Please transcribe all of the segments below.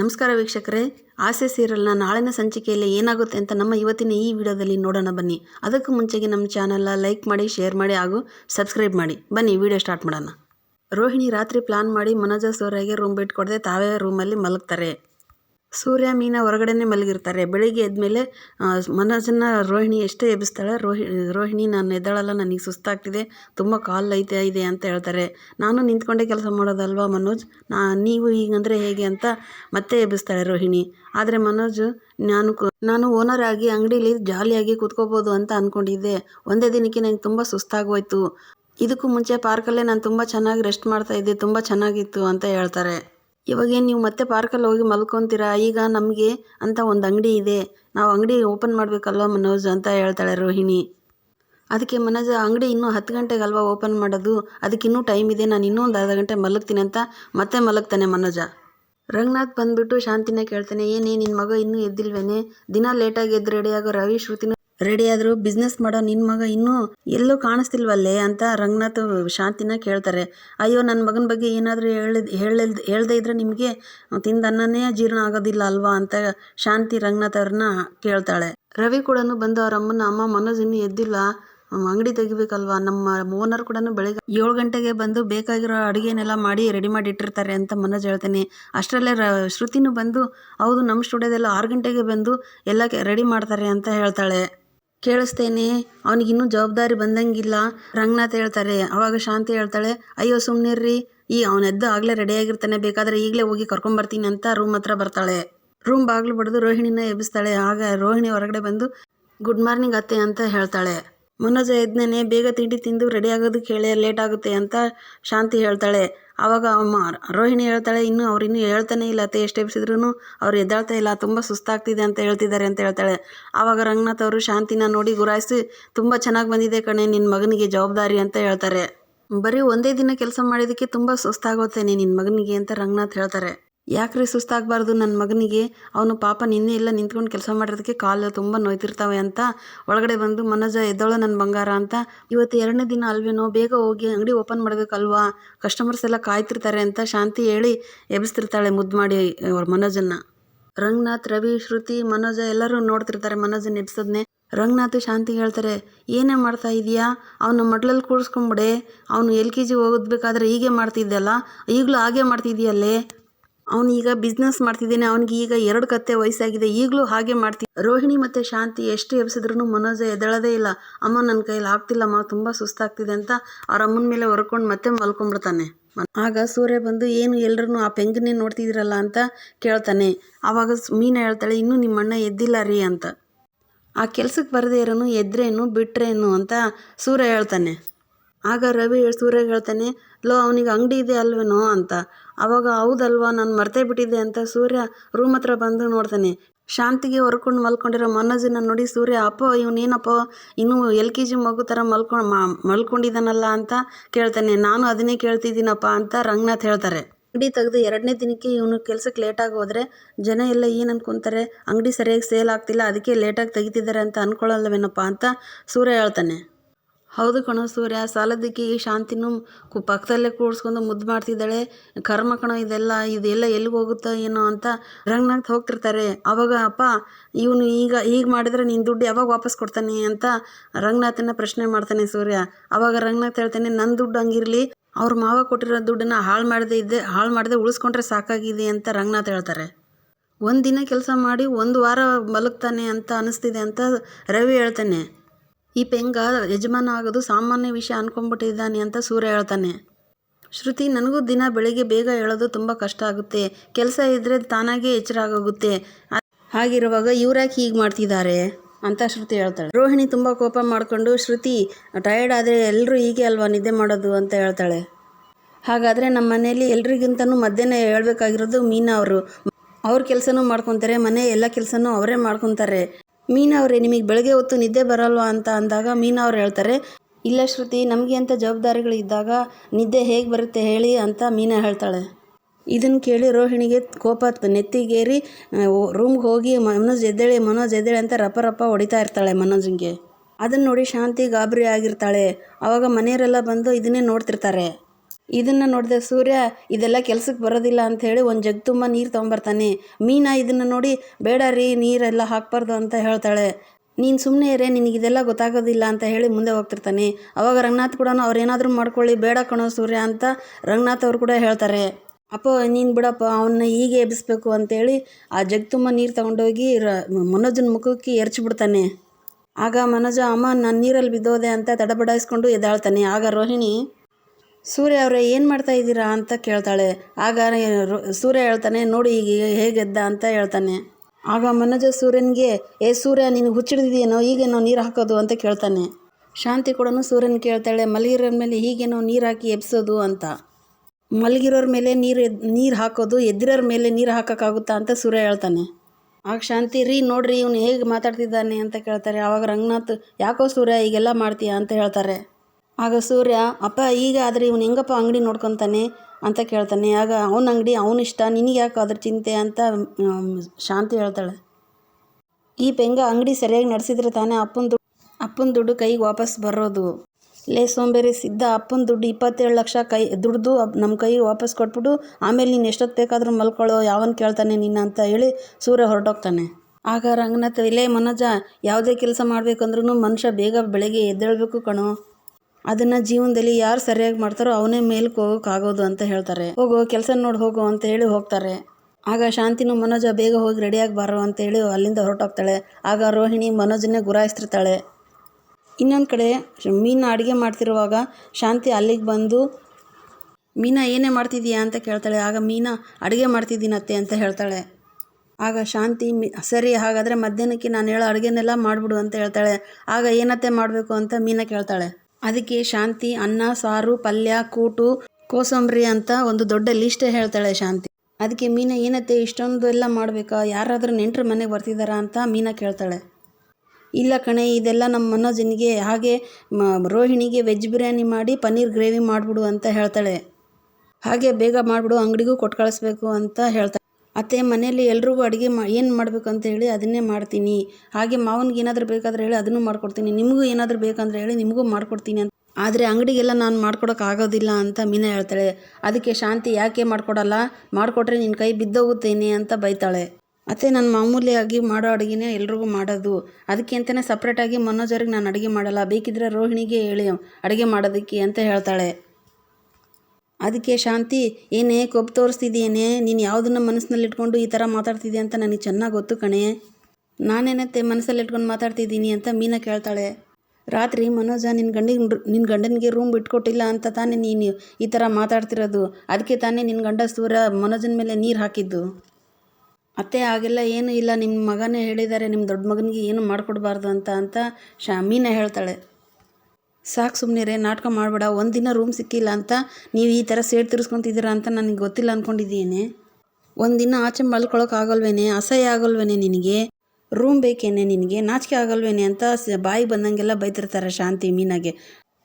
ನಮಸ್ಕಾರ ವೀಕ್ಷಕರೇ. ಆಸೆ ಸೀರಿಯಲ್ನ ನಾಳಿನ ಸಂಚಿಕೆಯಲ್ಲಿ ಏನಾಗುತ್ತೆ ಅಂತ ನಮ್ಮ ಇವತ್ತಿನ ಈ ವಿಡಿಯೋದಲ್ಲಿ ನೋಡೋಣ ಬನ್ನಿ. ಅದಕ್ಕೂ ಮುಂಚೆಗೆ ನಮ್ಮ ಚಾನಲ್ನ ಲೈಕ್ ಮಾಡಿ, ಶೇರ್ ಮಾಡಿ ಹಾಗೂ ಸಬ್ಸ್ಕ್ರೈಬ್ ಮಾಡಿ. ಬನ್ನಿ, ವಿಡಿಯೋ ಸ್ಟಾರ್ಟ್ ಮಾಡೋಣ. ರೋಹಿಣಿ ರಾತ್ರಿ ಪ್ಲಾನ್ ಮಾಡಿ ಮನೋಜ ಸೂರ್ಯಗೆ ರೂಮ್ ಬಿಟ್ಟು ಕೊಡದೆ ತಾವೇ ರೂಮಲ್ಲಿ ಮಲಗ್ತಾರೆ. ಸೂರ್ಯ ಮೀನ ಹೊರಗಡೆನೇ ಮಲಗಿರ್ತಾರೆ. ಬೆಳಿಗ್ಗೆ ಎದ್ಮೇಲೆ ಮನೋಜನ್ನ ರೋಹಿಣಿ ಎಷ್ಟೇ ಎಬ್ಬಿಸ್ತಾಳೆ, ರೋಹಿ, ರೋಹಿಣಿ ನಾನು ಎದ್ದಾಳಲ್ಲ, ನನಗೆ ಸುಸ್ತಾಗ್ತಿದೆ, ತುಂಬ ಕಾಲು ಐತೆ, ಇದೆ ಅಂತ ಹೇಳ್ತಾರೆ. ನಾನು ನಿಂತ್ಕೊಂಡೇ ಕೆಲಸ ಮಾಡೋದಲ್ವಾ ಮನೋಜ್? ನಾ, ನೀವು ಈಗಂದರೆ ಹೇಗೆ ಅಂತ ಮತ್ತೆ ಎಬ್ಬಿಸ್ತಾಳೆ ರೋಹಿಣಿ. ಆದರೆ ಮನೋಜ್, ನಾನು ನಾನು ಓನರ್ ಆಗಿ ಅಂಗಡೀಲಿ ಜಾಲಿಯಾಗಿ ಕೂತ್ಕೋಬೋದು ಅಂತ ಅಂದ್ಕೊಂಡಿದ್ದೆ ಒಂದೇ ದಿನಕ್ಕೆ ನನಗೆ ತುಂಬ ಸುಸ್ತಾಗೋಯ್ತು. ಇದಕ್ಕೂ ಮುಂಚೆ ಪಾರ್ಕಲ್ಲೇ ನಾನು ತುಂಬ ಚೆನ್ನಾಗಿ ರೆಸ್ಟ್ ಮಾಡ್ತಾ ಇದ್ದೆ, ತುಂಬ ಚೆನ್ನಾಗಿತ್ತು ಅಂತ ಹೇಳ್ತಾರೆ. ಇವಾಗೇನು ನೀವು ಮತ್ತೆ ಪಾರ್ಕಲ್ಲಿ ಹೋಗಿ ಮಲ್ಕೊತೀರಾ? ಈಗ ನಮಗೆ ಅಂತ ಒಂದು ಅಂಗಡಿ ಇದೆ. ನಾವು ಅಂಗಡಿ ಓಪನ್ ಮಾಡಬೇಕಲ್ವ ಮನೋಜ್ ಅಂತ ಹೇಳ್ತಾಳೆ ರೋಹಿಣಿ. ಅದಕ್ಕೆ ಮನೋಜ್ ಅಂಗಡಿ ಇನ್ನೂ ಹತ್ತು ಗಂಟೆಗೆ ಅಲ್ವಾ ಓಪನ್ ಮಾಡೋದು? ಅದಕ್ಕೆ ಇನ್ನೂ ಟೈಮ್ ಇದೆ. ನಾನು ಇನ್ನೂ ಒಂದು ಅರ್ಧ ಗಂಟೆ ಮಲಗ್ತೀನಿ ಅಂತ ಮತ್ತೆ ಮಲಗ್ತಾನೆ ಮನೋಜ. ರಂಗನಾಥ್ ಬಂದ್ಬಿಟ್ಟು ಶಾಂತಿನ ಕೇಳ್ತಾನೆ, ಏನೇ ನಿನ್ನ ಮಗ ಇನ್ನೂ ಎದ್ದಿಲ್ವೇನೆ? ದಿನ ಲೇಟಾಗಿ ಎದ್ದು ರೆಡಿಯಾಗೋ ರವಿ, ಶ್ರುತಿನೂ ರೆಡಿ ಆದರೂ ಬಿಸ್ನೆಸ್ ಮಾಡೋ ನಿನ್ನ ಮಗ ಇನ್ನೂ ಎಲ್ಲೂ ಕಾಣಿಸ್ತಿಲ್ವಲ್ಲೇ ಅಂತ ರಂಗನಾಥ್ ಶಾಂತಿನ ಕೇಳ್ತಾರೆ. ಅಯ್ಯೋ ನನ್ನ ಮಗನ ಬಗ್ಗೆ ಏನಾದರೂ ಹೇಳಿದ್ ಹೇಳಿದ್ ಹೇಳ್ದೇ ಇದ್ರೆ ನಿಮಗೆ ತಿಂದ ಅನ್ನನೇ ಜೀರ್ಣ ಆಗೋದಿಲ್ಲ ಅಲ್ವಾ ಅಂತ ಶಾಂತಿ ರಂಗನಾಥ್ ಅವ್ರನ್ನ ಕೇಳ್ತಾಳೆ. ರವಿ ಕೂಡ ಬಂದು ಅವ್ರ ಅಮ್ಮನ ಅಮ್ಮ, ಮನೋಜ್ ಇನ್ನೂ ಎದ್ದಿಲ್ಲ. ಅಂಗಡಿ ತೆಗಿಬೇಕಲ್ವಾ? ನಮ್ಮ ಓನರ್ ಕೂಡ ಬೆಳಗ್ಗೆ ಏಳು ಗಂಟೆಗೆ ಬಂದು ಬೇಕಾಗಿರೋ ಅಡುಗೆನೆಲ್ಲ ಮಾಡಿ ರೆಡಿ ಮಾಡಿ ಇಟ್ಟಿರ್ತಾರೆ ಅಂತ ಮನೋಜ್ ಹೇಳ್ತೇನೆ. ಅಷ್ಟರಲ್ಲೇ ರ, ಶ್ರುತಿನೂ ಬಂದು, ಹೌದು ನಮ್ಮ ಸ್ಟುಡಿಯೋದೆಲ್ಲ ಆರು ಗಂಟೆಗೆ ಬಂದು ಎಲ್ಲ ರೆಡಿ ಮಾಡ್ತಾರೆ ಅಂತ ಹೇಳ್ತಾಳೆ. ಕೇಳಿಸ್ತೇನೆ. ಅವನಿಗಿನ್ನೂ ಜವಾಬ್ದಾರಿ ಬಂದಂಗಿಲ್ಲ. ರಂಗನಾಥ್ ಹೇಳ್ತಾರೆ. ಅವಾಗ ಶಾಂತಿ ಹೇಳ್ತಾಳೆ, ಅಯ್ಯೋ ಸುಮ್ಮನಿರ್ರಿ ಈ ಅವನೆದ್ದು ಆಗಲೇ ರೆಡಿಯಾಗಿರ್ತಾನೆ ಬೇಕಾದರೆ ಈಗಲೇ ಹೋಗಿ ಕರ್ಕೊಂಬರ್ತೀನಿ ಅಂತ ರೂಮ್ ಹತ್ರ ಬರ್ತಾಳೆ. ರೂಮ್ ಬಾಗ್ಲು ಬಡಿದು ರೋಹಿಣಿನ ಎಬ್ಬಿಸ್ತಾಳೆ. ಆಗ ರೋಹಿಣಿ ಹೊರಗಡೆ ಬಂದು ಗುಡ್ ಮಾರ್ನಿಂಗ್ ಅತ್ತೆ ಅಂತ ಹೇಳ್ತಾಳೆ. ಮನೋಜ ಎದ್ನೇನೆ, ಬೇಗ ತಿಂಡಿ ತಿಂದು ರೆಡಿ ಆಗೋದಕ್ಕೆ ಹೇಳಿ ಲೇಟ್ ಆಗುತ್ತೆ ಅಂತ ಶಾಂತಿ ಹೇಳ್ತಾಳೆ. ಆವಾಗ ಅಮ್ಮ ರೋಹಿಣಿ ಹೇಳ್ತಾಳೆ, ಇನ್ನೂ ಅವ್ರು ಇನ್ನೂ ಹೇಳ್ತಾನೆ ಇಲ್ಲ, ಅತ್ತೆ ಎಷ್ಟು ಎಬ್ಸಿದ್ರು ಅವ್ರು ಎದ್ದಾಳ್ತಾ ಇಲ್ಲ, ತುಂಬ ಸುಸ್ತಾಗ್ತಿದೆ ಅಂತ ಹೇಳ್ತಿದ್ದಾರೆ ಅಂತ ಹೇಳ್ತಾಳೆ. ಆವಾಗ ರಂಗನಾಥ್ ಅವರು ಶಾಂತಿನ ನೋಡಿ ಗುರಾಯಿಸಿ, ತುಂಬ ಚೆನ್ನಾಗಿ ಬಂದಿದೆ ಕಣೆ ನಿನ್ನ ಮಗನಿಗೆ ಜವಾಬ್ದಾರಿ ಅಂತ ಹೇಳ್ತಾರೆ. ಬರೀ ಒಂದೇ ದಿನ ಕೆಲಸ ಮಾಡಿದ್ದಕ್ಕೆ ತುಂಬ ಸುಸ್ತಾಗೋತೇನೆ ನಿನ್ನ ಮಗನಿಗೆ ಅಂತ ರಂಗನಾಥ್ ಹೇಳ್ತಾರೆ. ಯಾಕ್ರಿ ಸುಸ್ತಾಗಬಾರ್ದು ನನ್ನ ಮಗನಿಗೆ? ಅವನು ಪಾಪ ನಿನ್ನೆ ಎಲ್ಲ ನಿಂತ್ಕೊಂಡು ಕೆಲಸ ಮಾಡಿರೋದಕ್ಕೆ ಕಾಲು ತುಂಬ ನೋಯ್ತಿರ್ತಾವೆ ಅಂತ. ಒಳಗಡೆ ಬಂದು ಮನೋಜ ಎದ್ದೋಳ ನನ್ನ ಬಂಗಾರ ಅಂತ. ಇವತ್ತು ಎರಡನೇ ದಿನ ಅಲ್ವೇನೋ ಬೇಗ ಹೋಗಿ ಅಂಗಡಿ ಓಪನ್ ಮಾಡಬೇಕಲ್ವಾ? ಕಸ್ಟಮರ್ಸ್ ಎಲ್ಲ ಕಾಯ್ತಿರ್ತಾರೆ ಅಂತ ಶಾಂತಿ ಹೇಳಿ ಎಬ್ಬಿಸ್ತಿರ್ತಾಳೆ ಮುದ್ದು ಮಾಡಿ ಅವ್ರ ಮನೋಜನ್ನ. ರಂಗನಾಥ್, ರವಿ, ಶ್ರುತಿ, ಮನೋಜ ಎಲ್ಲರೂ ನೋಡ್ತಿರ್ತಾರೆ ಮನೋಜನ್ ಎಬ್ಸೋದನ್ನೇ ರಂಗನಾಥ್, ಶಾಂತಿ ಹೇಳ್ತಾರೆ, ಏನೇ ಮಾಡ್ತಾ ಇದೀಯಾ? ಅವನ ಮಡ್ಲಲ್ಲಿ ಕೂಡಿಸ್ಕೊಂಬಿಡೆ ಅವನು ಎಲ್ ಕೆ ಜಿ ಓದಬೇಕಾದ್ರೆ ಹೀಗೆ ಮಾಡ್ತಿದ್ದಲ್ಲ ಈಗಲೂ ಹಾಗೆ ಮಾಡ್ತಿದ್ದೀಯಲ್ಲೇ ಅವನು ಈಗ ಬಿಸ್ನೆಸ್ ಮಾಡ್ತಿದ್ದಾನೆ, ಅವನಿಗೆ ಈಗ ಎರಡು ಕತ್ತೆ ವಯಸ್ಸಾಗಿದೆ, ಈಗಲೂ ಹಾಗೆ ಮಾಡ್ತೀನಿ ರೋಹಿಣಿ ಮತ್ತು ಶಾಂತಿ ಎಷ್ಟು ಎಬ್ಸಿದ್ರು ಮನೋಜ ಎದಳದೇ ಇಲ್ಲ. ಅಮ್ಮ ನನ್ನ ಕೈಲಿ ಆಗ್ತಿಲ್ಲಮ್ಮ ತುಂಬ ಸುಸ್ತಾಗ್ತಿದೆ ಅಂತ ಅವ್ರ ಅಮ್ಮನ ಮೇಲೆ ಹೊರ್ಕೊಂಡು ಮತ್ತೆ ಮಲ್ಕೊಂಡ್ಬಿಡ್ತಾನೆ. ಆಗ ಸೂರ್ಯ ಬಂದು, ಏನು ಎಲ್ಲರೂ ಆ ಪೆಂಗನ್ನೇ ನೋಡ್ತಿದ್ದೀರಲ್ಲ ಅಂತ ಕೇಳ್ತಾನೆ. ಆವಾಗ ಮೀನ ಹೇಳ್ತಾಳೆ, ಇನ್ನೂ ನಿಮ್ಮ ಅಣ್ಣ ಎದ್ದಿಲ್ಲ ರೀ ಅಂತ. ಆ ಕೆಲ್ಸಕ್ಕೆ ಬರದೇ ಇರೋನು, ಎದ್ರೇನು, ಬಿಟ್ರೇನು ಅಂತ ಸೂರ್ಯ ಹೇಳ್ತಾನೆ. ಆಗ ರವಿ ಸೂರ್ಯ ಹೇಳ್ತಾನೆ, ಲೋ, ಅವನಿಗೆ ಅಂಗಡಿ ಇದೆ ಅಲ್ವೇನೋ ಅಂತ. ಆವಾಗ ಹೌದಲ್ವಾ, ನಾನು ಮರ್ತೇ ಬಿಟ್ಟಿದ್ದೆ ಅಂತ ಸೂರ್ಯ ರೂಮ್ ಹತ್ರ ಬಂದು ನೋಡ್ತಾನೆ. ಶಾಂತಿಗೆ ಹೊರ್ಕೊಂಡು ಮಲ್ಕೊಂಡಿರೋ ಮನೋಜನ ನೋಡಿ ಸೂರ್ಯ, ಅಪ್ಪ, ಇವನೇನಪ್ಪ, ಇನ್ನೂ ಎಲ್ ಕೆ ಜಿ ಮಗು ಥರ ಮಲ್ಕೊಂಡು ಮಲ್ಕೊಂಡಿದ್ದಾನಲ್ಲ ಅಂತ ಕೇಳ್ತಾನೆ. ನಾನು ಅದನ್ನೇ ಕೇಳ್ತಿದ್ದೀನಪ್ಪ ಅಂತ ರಂಗನಾಥ್ ಹೇಳ್ತಾರೆ. ಅಂಗಡಿ ತೆಗೆದು ಎರಡನೇ ದಿನಕ್ಕೆ ಇವನು ಕೆಲಸಕ್ಕೆ ಲೇಟಾಗಿ ಹೋದರೆ, ಜನ ಎಲ್ಲ ಏನು ಅನ್ಕೊತಾರೆ, ಅಂಗಡಿ ಸರಿಯಾಗಿ ಸೇಲ್ ಆಗ್ತಿಲ್ಲ, ಅದಕ್ಕೆ ಲೇಟಾಗಿ ತೆಗಿತಿದ್ದಾರೆ ಅಂತ ಅಂದ್ಕೊಳ್ಳಲ್ವೇನಪ್ಪ ಅಂತ ಸೂರ್ಯ ಹೇಳ್ತಾನೆ. ಹೌದು ಕಣೋ ಸೂರ್ಯ ಸಾಲದಕ್ಕೆ ಈ ಶಾಂತಿನೂ ಕು ಪಕ್ಕದಲ್ಲೇ ಕೂಡಿಸ್ಕೊಂಡು ಮುದ್ದು ಮಾಡ್ತಿದ್ದಾಳೆ. ಕರ್ಮ ಕಣೋ, ಇದೆಲ್ಲ ಇದೆಲ್ಲ ಎಲ್ಲಿಗೆ ಹೋಗುತ್ತೋ ಏನೋ ಅಂತ ರಂಗನಾಥ್ ಹೋಗ್ತಿರ್ತಾರೆ. ಅವಾಗ ಅಪ್ಪ, ಇವನು ಈಗ ಈಗ ಮಾಡಿದರೆ ನೀನು ದುಡ್ಡು ಯಾವಾಗ ವಾಪಸ್ ಕೊಡ್ತಾನೆ? ಅಂತ ರಂಗನಾಥನ ಪ್ರಶ್ನೆ ಮಾಡ್ತಾನೆ ಸೂರ್ಯ. ಅವಾಗ ರಂಗನಾಥ್ ಹೇಳ್ತಾನೆ ನನ್ನ ದುಡ್ಡು ಹಂಗಿರಲಿ. ಅವ್ರ ಮಾವ ಕೊಟ್ಟಿರೋ ದುಡ್ಡನ್ನು ಹಾಳು ಮಾಡದೆ ಇದ್ದೆ ಹಾಳು ಮಾಡದೆ ಉಳಿಸ್ಕೊಂಡ್ರೆ ಸಾಕಾಗಿದೆ ಅಂತ ರಂಗನಾಥ್ ಹೇಳ್ತಾರೆ. ಒಂದು ದಿನ ಕೆಲಸ ಮಾಡಿ, ಒಂದು ವಾರ ಮಲಗ್ತಾನೆ ಅಂತ ಅನಿಸ್ತಿದೆ ಅಂತ ರವಿ ಹೇಳ್ತಾನೆ. ಈ ಪೆಂಗ ಯಜಮಾನ ಆಗೋದು ಸಾಮಾನ್ಯ ವಿಷಯ ಅನ್ಕೊಂಡ್ಬಿಟ್ಟಿದ್ದಾನೆ ಅಂತ ಸೂರ್ಯ ಹೇಳ್ತಾನೆ. ಶ್ರುತಿ, ನನಗೂ ದಿನ ಬೆಳಿಗ್ಗೆ ಬೇಗ ಹೇಳೋದು ತುಂಬ ಕಷ್ಟ ಆಗುತ್ತೆ. ಕೆಲಸ ಇದ್ದರೆ ತಾನಾಗೇ ಎಚ್ಚರ ಆಗೋಗುತ್ತೆ ಹಾಗಿರುವಾಗ ಇವ್ರ್ಯಾಕೆ ಹೀಗೆ ಮಾಡ್ತಿದ್ದಾರೆ ಅಂತ ಶ್ರುತಿ ಹೇಳ್ತಾಳೆ. ರೋಹಿಣಿ ತುಂಬ ಕೋಪ ಮಾಡಿಕೊಂಡು, ಶ್ರುತಿ ಟಯರ್ಡ್ ಆದರೆ ಎಲ್ಲರೂ ಹೀಗೆ ಅಲ್ವಾ ನಿದ್ದೆ ಮಾಡೋದು? ಅಂತ ಹೇಳ್ತಾಳೆ. ಹಾಗಾದರೆ ನಮ್ಮ ಮನೆಯಲ್ಲಿ ಎಲ್ರಿಗಿಂತನೂ ಮಧ್ಯಾಹ್ನ ಹೇಳಬೇಕಾಗಿರೋದು ಮೀನಾ ಅವರು. ಅವ್ರ ಕೆಲಸನೂ ಮಾಡ್ಕೊತಾರೆ, ಮನೆ ಎಲ್ಲ ಕೆಲಸನೂ ಅವರೇ ಮಾಡ್ಕೊತಾರೆ. ಮೀನಾ ಅವರೇ, ನಿಮಗೆ ಬೆಳಗ್ಗೆ ಹೊತ್ತು ನಿದ್ದೆ ಬರಲ್ವಾ ಅಂತ ಅಂದಾಗ ಮೀನಾ ಅವ್ರು ಹೇಳ್ತಾರೆ, ಇಲ್ಲ ಶ್ರುತಿ, ನಮಗೆ ಅಂತ ಜವಾಬ್ದಾರಿಗಳು ಇದ್ದಾಗ ನಿದ್ದೆ ಹೇಗೆ ಬರುತ್ತೆ ಹೇಳಿ ಅಂತ ಮೀನಾ ಹೇಳ್ತಾಳೆ. ಇದನ್ನು ಕೇಳಿ ರೋಹಿಣಿಗೆ ಕೋಪ ನೆತ್ತಿಗೇರಿ ರೂಮ್ಗೆ ಹೋಗಿ ಮನೋಜ್ ಎದ್ದೇಳಿ ಮನೋಜ್ ಎದ್ದೇಳಿ ಅಂತ ರಪ ರಪ ಹೊಡಿತಾ ಇರ್ತಾಳೆ ಮನೋಜಂಗೆ. ಅದನ್ನು ನೋಡಿ ಶಾಂತಿ ಗಾಬರಿ ಆಗಿರ್ತಾಳೆ. ಆವಾಗ ಮನೆಯವರೆಲ್ಲ ಬಂದು ಇದನ್ನೇ ನೋಡ್ತಿರ್ತಾರೆ. ಇದನ್ನು ನೋಡಿದೆ ಸೂರ್ಯ, ಇದೆಲ್ಲ ಕೆಲಸಕ್ಕೆ ಬರೋದಿಲ್ಲ ಅಂತ ಹೇಳಿ ಒಂದು ಜಗ್ ತುಂಬ ನೀರು ತೊಗೊಂಬರ್ತಾನೆ. ಮೀನಾ, ಇದನ್ನು ನೋಡಿ ಬೇಡ ರೀ, ನೀರೆಲ್ಲ ಹಾಕ್ಬಾರ್ದು ಅಂತ ಹೇಳ್ತಾಳೆ. ನೀನು ಸುಮ್ಮನೆ ಇರೇ, ನಿನಗೆ ಇದೆಲ್ಲ ಗೊತ್ತಾಗೋದಿಲ್ಲ ಅಂತ ಹೇಳಿ ಮುಂದೆ ಹೋಗ್ತಿರ್ತಾನೆ. ಅವಾಗ ರಂಗನಾಥ್ ಕೂಡ ಅವ್ರೇನಾದರೂ ಮಾಡ್ಕೊಳ್ಳಿ, ಬೇಡ ಕಣೋ ಸೂರ್ಯ ಅಂತ ರಂಗನಾಥ್ ಅವರು ಕೂಡ ಹೇಳ್ತಾರೆ. ಅಪ್ಪ, ನೀನು ಬಿಡಪ್ಪ ಅವನ್ನ ಈಗ ಎಬ್ಬಿಸ್ಬೇಕು ಅಂತೇಳಿ ಆ ಜಗ್ ತುಂಬ ನೀರು ತೊಗೊಂಡೋಗಿ ರ, ಮನೋಜನ ಮುಖಕ್ಕೆ ಎರಚಿಬಿಡ್ತಾನೆ ಆಗ ಮನೋಜ, ಅಮ್ಮ, ನಾನು ನೀರಲ್ಲಿ ಬಿದ್ದೋದೆ ಅಂತ ತಡಬಡಾಯಿಸ್ಕೊಂಡು ಎದ್ದಾಳ್ತಾನೆ. ಆಗ ರೋಹಿಣಿ ಸೂರ್ಯ ಅವರೇ, ಏನು ಮಾಡ್ತಾ ಇದ್ದೀರಾ ಅಂತ ಕೇಳ್ತಾಳೆ. ಆಗ ಸೂರ್ಯ ಹೇಳ್ತಾನೆ, ನೋಡಿ, ಈಗ ಹೇಗೆದ್ದ ಅಂತ ಹೇಳ್ತಾನೆ. ಆಗ ಮನೋಜ ಸೂರ್ಯನಿಗೆ, ಏ ಸೂರ್ಯ, ನೀನು ಹುಚ್ಚಿಡ್ದಿದೆಯೇನೋ ಈಗೇನೋ ನೀರು ಹಾಕೋದು? ಅಂತ ಕೇಳ್ತಾನೆ. ಶಾಂತಿ ಕೂಡ ಸೂರ್ಯನ ಕೇಳ್ತಾಳೆ, ಮಲಗಿರೋರ ಮೇಲೆ ಹೀಗೇನೋ ನೀರು ಹಾಕಿ ಎಬ್ಸೋದು ಅಂತ. ಮಲಗಿರೋರ ಮೇಲೆ ನೀರು ಎದ್, ನೀರು ಹಾಕೋದು, ಎದ್ದಿರೋರ ಮೇಲೆ ನೀರು ಹಾಕೋಕ್ಕಾಗುತ್ತಾ ಅಂತ ಸೂರ್ಯ ಹೇಳ್ತಾನೆ. ಆಗ ಶಾಂತಿ, ರೀ, ನೋಡ್ರಿ, ಇವನು ಹೇಗೆ ಮಾತಾಡ್ತಿದ್ದಾನೆ? ಅಂತ ಕೇಳ್ತಾರೆ. ಆವಾಗ ರಂಗನಾಥ್, ಯಾಕೋ ಸೂರ್ಯ, ಈಗೆಲ್ಲ ಮಾಡ್ತೀಯಾ? ಅಂತ ಹೇಳ್ತಾರೆ. ಆಗ ಸೂರ್ಯ, ಅಪ್ಪ, ಈಗ ಆದರೆ ಇವನು ಹೆಂಗಪ್ಪ ಅಂಗಡಿ ನೋಡ್ಕೊತಾನೆ? ಅಂತ ಕೇಳ್ತಾನೆ. ಆಗ, ಅವನ ಅಂಗಡಿ ಅವನಿಷ್ಟ ನಿನಗೆ ಯಾಕೆ ಅದ್ರ ಚಿಂತೆ? ಅಂತ ಶಾಂತಿ ಹೇಳ್ತಾಳೆ. ಈ ಪೆಂಗ ಅಂಗಡಿ ಸರಿಯಾಗಿ ನಡೆಸಿದ್ರೆ ತಾನೇ ಅಪ್ಪನ ದುಡ್ಡು ಅಪ್ಪನ ದುಡ್ಡು ಕೈಗೆ ವಾಪಸ್ ಬರೋದು. ಲೇ ಸೋಂಬೇರಿ, ಸಿದ್ಧ, ಅಪ್ಪನ ದುಡ್ಡು ಇಪ್ಪತ್ತೇಳು ಲಕ್ಷ ಕೈ, ದುಡ್ದು ನಮ್ಮ ಕೈಗೆ ವಾಪಸ್ ಕೊಟ್ಬಿಟ್ಟು ಆಮೇಲೆ ನೀನು ಎಷ್ಟೊತ್ತು ಬೇಕಾದರೂ ಮಲ್ಕೊಳ್ಳೋ, ಯಾವನ್ ಕೇಳ್ತಾನೆ ನಿನ್ನ? ಅಂತ ಹೇಳಿ ಸೂರ್ಯ ಹೊರಟೋಗ್ತಾನೆ. ಆಗ ರಂಗನಾಥ, ಇಲ್ಲೇ ಮನೋಜ, ಯಾವುದೇ ಕೆಲಸ ಮಾಡಬೇಕಂದ್ರೂ ಮನುಷ್ಯ ಬೇಗ ಬೆಳಗ್ಗೆ ಎದ್ದೇಳಬೇಕು ಕಣೋ. ಅದನ್ನು ಜೀವನದಲ್ಲಿ ಯಾರು ಸರಿಯಾಗಿ ಮಾಡ್ತಾರೋ ಅವನೇ ಮೇಲಕ್ಕೆ ಹೋಗೋಕ್ಕಾಗೋದು ಅಂತ ಹೇಳ್ತಾರೆ. ಹೋಗೋ ಕೆಲಸ ನೋಡಿ ಹೋಗು ಅಂತ ಹೇಳಿ ಹೋಗ್ತಾರೆ. ಆಗ ಶಾಂತಿನೂ ಮನೋಜ ಬೇಗ ಹೋಗಿ ರೆಡಿಯಾಗಿ ಬಾರೋ ಅಂತ ಹೇಳಿ ಅಲ್ಲಿಂದ ಹೊರಟೋಗ್ತಾಳೆ. ಆಗ ರೋಹಿಣಿ ಮನೋಜನ್ನೇ ಗುರಾಯಿಸ್ತಿರ್ತಾಳೆ. ಇನ್ನೊಂದು ಕಡೆ ಮೀನ ಅಡುಗೆ ಮಾಡ್ತಿರುವಾಗ ಶಾಂತಿ ಅಲ್ಲಿಗೆ ಬಂದು, ಮೀನಾ, ಏನೇ ಮಾಡ್ತಿದ್ದೀಯಾ ಅಂತ ಕೇಳ್ತಾಳೆ. ಆಗ ಮೀನಾ, ಅಡುಗೆ ಮಾಡ್ತಿದ್ದೀನತ್ತೆ ಅಂತ ಹೇಳ್ತಾಳೆ. ಆಗ ಶಾಂತಿ ಸರಿ, ಹಾಗಾದರೆ ಮಧ್ಯಾಹ್ನಕ್ಕೆ ನಾನು ಹೇಳೋ ಅಡುಗೆನೆಲ್ಲ ಮಾಡಿಬಿಡು ಅಂತ ಹೇಳ್ತಾಳೆ. ಆಗ ಏನತ್ತೆ ಮಾಡಬೇಕು? ಅಂತ ಮೀನಾ ಕೇಳ್ತಾಳೆ. ಅದಕ್ಕೆ ಶಾಂತಿ, ಅನ್ನ, ಸಾರು, ಪಲ್ಯ, ಕೂಟು, ಕೋಸಂಬರಿ ಅಂತ ಒಂದು ದೊಡ್ಡ ಲಿಸ್ಟ್ ಹೇಳ್ತಾಳೆ ಶಾಂತಿ. ಅದಕ್ಕೆ ಮೀನಾ, ಏನತ್ತೆ ಇಷ್ಟೊಂದು ಎಲ್ಲ ಮಾಡಬೇಕಾ? ಯಾರಾದರೂ ನೆಂಟರು ಮನೆಗೆ ಬರ್ತಿದ್ದಾರಾ ಅಂತ ಮೀನಾ ಕೇಳ್ತಾಳೆ. ಇಲ್ಲ ಕಣೆ, ಇದೆಲ್ಲ ನಮ್ಮ ಮನೋಜನಿಗೆ, ಹಾಗೆ ರೋಹಿಣಿಗೆ ವೆಜ್ ಬಿರಿಯಾನಿ ಮಾಡಿ ಪನ್ನೀರ್ ಗ್ರೇವಿ ಮಾಡಿಬಿಡು ಅಂತ ಹೇಳ್ತಾಳೆ. ಹಾಗೆ ಬೇಗ ಮಾಡಿಬಿಡು, ಅಂಗಡಿಗೂ ಕೊಟ್ಟು ಕಳಿಸ್ಬೇಕು ಅಂತ ಹೇಳ್ತಾಳೆ. ಅತ್ತೆ ಮನೆಯಲ್ಲಿ ಎಲ್ರಿಗೂ ಅಡುಗೆ ಮಾ, ಏನು ಮಾಡಬೇಕು ಅಂತ ಹೇಳಿ ಅದನ್ನೇ ಮಾಡ್ತೀನಿ. ಹಾಗೆ ಮಾವನಿಗೆ ಏನಾದರೂ ಬೇಕಾದ್ರೆ ಹೇಳಿ ಅದನ್ನು ಮಾಡ್ಕೊಡ್ತೀನಿ. ನಿಮಗೂ ಏನಾದರೂ ಬೇಕಂದ್ರೆ ಹೇಳಿ ನಿಮಗೂ ಮಾಡ್ಕೊಡ್ತೀನಿ ಅಂತ. ಆದರೆ ಅಂಗಡಿಗೆಲ್ಲ ನಾನು ಮಾಡ್ಕೊಡೋಕೆ ಆಗೋದಿಲ್ಲ ಅಂತ ಮೀನಾ ಹೇಳ್ತಾಳೆ. ಅದಕ್ಕೆ ಶಾಂತಿ ಯಾಕೆ ಮಾಡ್ಕೊಡಲ್ಲ? ಮಾಡಿಕೊಟ್ರೆ ನಿನ್ನ ಕೈ ಬಿದ್ದೋಗುತ್ತೇನೆ ಅಂತ ಬೈತಾಳೆ. ಅತ್ತೆ ನಾನು ಮಾಮೂಲಿಯಾಗಿ ಮಾಡೋ ಅಡುಗೆನೇ ಎಲ್ರಿಗೂ ಮಾಡೋದು. ಅದಕ್ಕೆ ಅಂತಲೇ ಸಪ್ರೇಟಾಗಿ ಮನೋಜರಿಗೆ ನಾನು ಅಡುಗೆ ಮಾಡಲ್ಲ. ಬೇಕಿದ್ರೆ ರೋಹಿಣಿಗೆ ಹೇಳಿ ಅಡುಗೆ ಮಾಡೋದಕ್ಕೆ ಅಂತ ಹೇಳ್ತಾಳೆ. ಅದಕ್ಕೆ ಶಾಂತಿ, ಏನೇ ಕೊಬ್ಬು ತೋರಿಸ್ತಿದ್ದೀಯೇನೆ ನೀನು ಯಾವುದನ್ನ ಮನಸ್ಸಿನಲ್ಲಿಟ್ಕೊಂಡು ಈ ಥರ ಮಾತಾಡ್ತಿದ್ದೆ ಅಂತ ನನಗೆ ಚೆನ್ನಾಗಿ ಗೊತ್ತು ಕಣೆ. ನಾನೇನತ್ತೆ ಮನಸ್ಸಲ್ಲಿ ಇಟ್ಕೊಂಡು ಮಾತಾಡ್ತಿದ್ದೀನಿ ಅಂತ ಮೀನಾ ಕೇಳ್ತಾಳೆ. ರಾತ್ರಿ ಮನೋಜ ನಿನ್ನ ಗಂಡಿಗೆ ನಿನ್ನ ಗಂಡನಿಗೆ ರೂಮ್ ಬಿಟ್ಕೊಟ್ಟಿಲ್ಲ ಅಂತ ತಾನೇ ನೀನು ಈ ಥರ ಮಾತಾಡ್ತಿರೋದು. ಅದಕ್ಕೆ ತಾನೇ ನಿನ್ನ ಗಂಡ ಸೂರ ಮನೋಜನ ಮೇಲೆ ನೀರು ಹಾಕಿದ್ದು. ಅತ್ತೆ ಹಾಗೆಲ್ಲ ಏನೂ ಇಲ್ಲ. ನಿಮ್ಮ ಮಗನೇ ಹೇಳಿದ್ದಾರೆ ನಿಮ್ಮ ದೊಡ್ಡ ಮಗನಿಗೆ ಏನು ಮಾಡಿಕೊಡ್ಬಾರ್ದು ಅಂತ ಅಂತ ಶಾ, ಮೀನ ಹೇಳ್ತಾಳೆ. ಸಾಕು ಸುಮ್ಮನೆ ನಾಟಕ ಮಾಡಬೇಡ, ಒಂದಿನ ರೂಮ್ ಸಿಕ್ಕಿಲ್ಲ ಅಂತ ನೀವು ಈ ಥರ ಸೇಡ್ ತಿರ್ಸ್ಕೊತಿದ್ದೀರಾ ಅಂತ ನನಗೆ ಗೊತ್ತಿಲ್ಲ ಅಂದ್ಕೊಂಡಿದ್ದೀನಿ ಒಂದಿನ ಆಚೆ ಮಲ್ಕೊಳಕ್ಕೆ ಆಗಲ್ವೇನೆ, ಅಸಹ್ಯ ಆಗಲ್ವೇನೆ ನಿನಗೆ? ರೂಮ್ ಬೇಕೇನೆ ನಿನಗೆ? ನಾಚಿಕೆ ಆಗಲ್ವೇನೆ ಅಂತ ಬಾಯಿ ಬಂದಂಗೆಲ್ಲ ಬೈತಿರ್ತಾರೆ ಶಾಂತಿ ಮೀನಾಗೆ.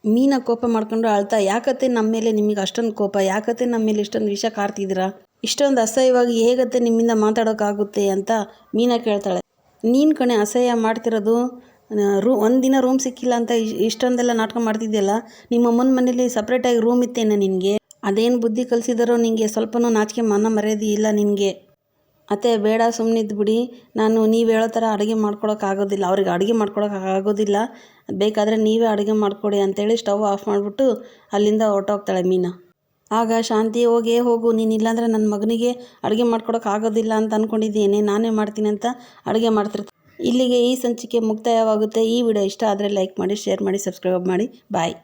ಮೀನ ಕೋಪ ಮಾಡ್ಕೊಂಡು ಅಳ್ತಾ, ಯಾಕತ್ತೆ ನಮ್ಮ ಮೇಲೆ ನಿಮಗೆ ಅಷ್ಟೊಂದು ಕೋಪ, ಯಾಕತ್ತೆ ನಮ್ಮ ಮೇಲೆ ಇಷ್ಟೊಂದು ವಿಷ ಕಾರ್ತಿದ್ದೀರಾ? ಇಷ್ಟೊಂದು ಅಸಹ್ಯವಾಗಿ ಹೇಗತ್ತೆ ನಿಮ್ಮಿಂದ ಮಾತಾಡೋಕ್ಕಾಗುತ್ತೆ ಅಂತ ಮೀನಾ ಕೇಳ್ತಾಳೆ. ನೀನು ಕಣೆ ಅಸಹ್ಯ ಮಾಡ್ತಿರೋದು? ರೂ ಒಂದಿನ ರೂಮ್ ಸಿಕ್ಕಿಲ್ಲ ಅಂತ ಇಷ್ಟೊಂದೆಲ್ಲ ನಾಟಕ ಮಾಡ್ತಿದ್ದೆಯಲ್ಲ ನಿಮ್ಮ ಅಮ್ಮನ ಮನೇಲಿ ಸಪ್ರೇಟಾಗಿ ರೂಮ್ ಇತ್ತೇನೆ ನಿನಗೆ? ಅದೇನು ಬುದ್ಧಿ ಕಲಿಸಿದಾರೋ ನಿನಗೆ ಸ್ವಲ್ಪನೂ ನಾಚಿಕೆ ಮನ ಮರ್ಯಾದೆ ಇಲ್ಲ ನಿನಗೆ. ಅತ್ತೆ, ಬೇಡ ಸುಮ್ಮನಿದ್ದು ಬಿಡಿ. ನಾನು ನೀವು ಹೇಳೋ ಥರ ಅಡುಗೆ ಮಾಡ್ಕೊಳೋಕ್ಕಾಗೋದಿಲ್ಲ ಅವ್ರಿಗೆ ಅಡುಗೆ ಮಾಡ್ಕೊಳೋಕ್ಕಾಗೋದಿಲ್ಲ ಬೇಕಾದರೆ ನೀವೇ ಅಡುಗೆ ಮಾಡಿಕೊಡಿ ಅಂತೇಳಿ ಸ್ಟವ್ ಆಫ್ ಮಾಡಿಬಿಟ್ಟು ಅಲ್ಲಿಂದ ಹೊರ್ಟೋಗ್ತಾಳೆ ಮೀನಾ. ಆಗ ಶಾಂತಿ, ಹೋಗೇ ಹೋಗು, ನೀನು ಇಲ್ಲಾಂದರೆ ನನ್ನ ಮಗನಿಗೆ ಅಡುಗೆ ಮಾಡ್ಕೊಡೋಕ್ಕಾಗೋದಿಲ್ಲ ಅಂತ ಅಂದ್ಕೊಂಡಿದ್ದೀನಿ ನಾನೇ ಮಾಡ್ತೀನಿ ಅಂತ ಅಡುಗೆ ಮಾಡ್ತಿರ್ತೀನಿ ಇಲ್ಲಿಗೆ ಈ ಸಂಚಿಕೆ ಮುಕ್ತಾಯವಾಗುತ್ತೆ. ಈ ವಿಡಿಯೋ ಇಷ್ಟ ಆದರೆ ಲೈಕ್ ಮಾಡಿ ಶೇರ್ ಮಾಡಿ ಸಬ್ಸ್ಕ್ರೈಬ್ ಮಾಡಿ. ಬಾಯ್